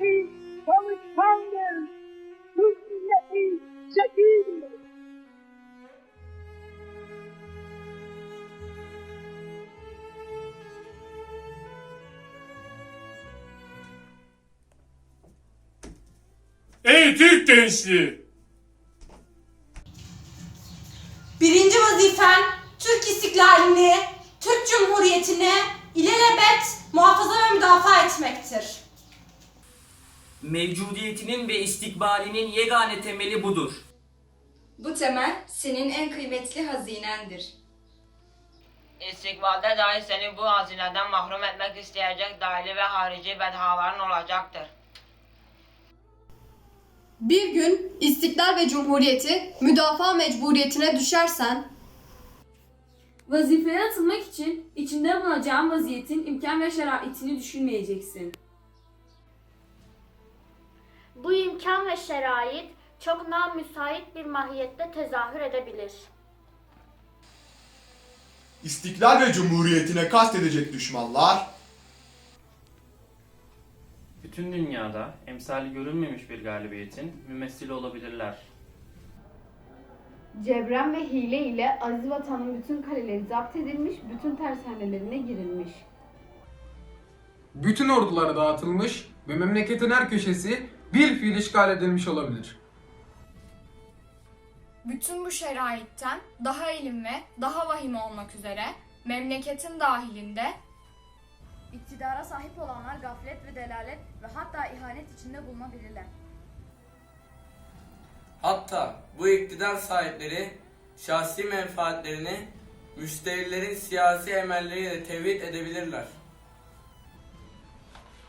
milleti çalışkandır. Türk milleti zekidir. Ey Türk gençliği! Birinci vazifen Türk istiklalini, Türk Cumhuriyeti'ni ilelebet muhafaza ve müdafaa etmektir. Mevcudiyetinin ve istikbalinin yegane temeli budur. Bu temel senin en kıymetli hazinendir. İstikbalde dahi seni bu hazineden mahrum etmek isteyecek dahili ve harici bedhaların olacaktır. Bir gün istiklal ve cumhuriyeti müdafaa mecburiyetine düşersen Vazifeye atılmak için içinde bulunacağın vaziyetin imkan ve şeraitini düşünmeyeceksin. Bu imkan ve şerait çok namüsait bir mahiyette tezahür edebilir. İstiklal ve cumhuriyetine kastedecek düşmanlar Bütün dünyada emsali görülmemiş bir galibiyetin mümessili olabilirler. Cebren ve hile ile aziz vatanın bütün kaleleri zapt edilmiş, bütün tersanelerine girilmiş. Bütün ordulara dağıtılmış ve memleketin her köşesi bir fiil işgal edilmiş olabilir. Bütün bu şeraitten daha ilim ve daha vahim olmak üzere memleketin dahilinde İktidara sahip olanlar gaflet ve delalet ve hatta ihanet içinde bulunabilirler. Hatta bu iktidar sahipleri şahsi menfaatlerini müşterilerin siyasi emelleriyle tevhid edebilirler.